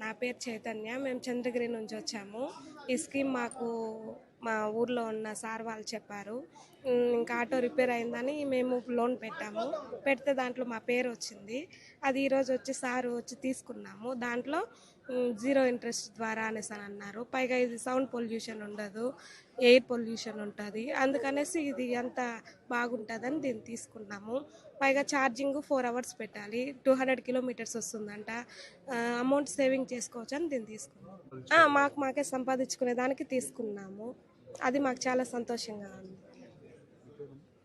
నా పేరు చైతన్య. మేము చంద్రగిరి నుంచి వచ్చాము. ఈ స్కీమ్ మాకు మా ఊర్లో ఉన్న సార్ వాళ్ళు చెప్పారు ఇంకా ఆటో రిపేర్ అయిందని మేము లోన్ పెట్టాము పెడితే దాంట్లో మా పేరు వచ్చింది అది ఈరోజు వచ్చి సారు వచ్చి తీసుకున్నాము దాంట్లో జీరో ఇంట్రెస్ట్ ద్వారా అనేసి అని అన్నారు పైగా ఇది సౌండ్ పొల్యూషన్ ఉండదు ఎయిర్ పొల్యూషన్ ఉంటుంది అందుకనేసి ఇది అంత బాగుంటుందని దీన్ని తీసుకున్నాము పైగా ఛార్జింగ్ ఫోర్ అవర్స్ పెట్టాలి టూ హండ్రెడ్ కిలోమీటర్స్ వస్తుందంట అమౌంట్ సేవింగ్ చేసుకోవచ్చు అని దీన్ని తీసుకున్నాము. మాకు మాకే సంపాదించుకునే దానికి తీసుకున్నాము. అది మాకు చాలా సంతోషంగా ఉంది.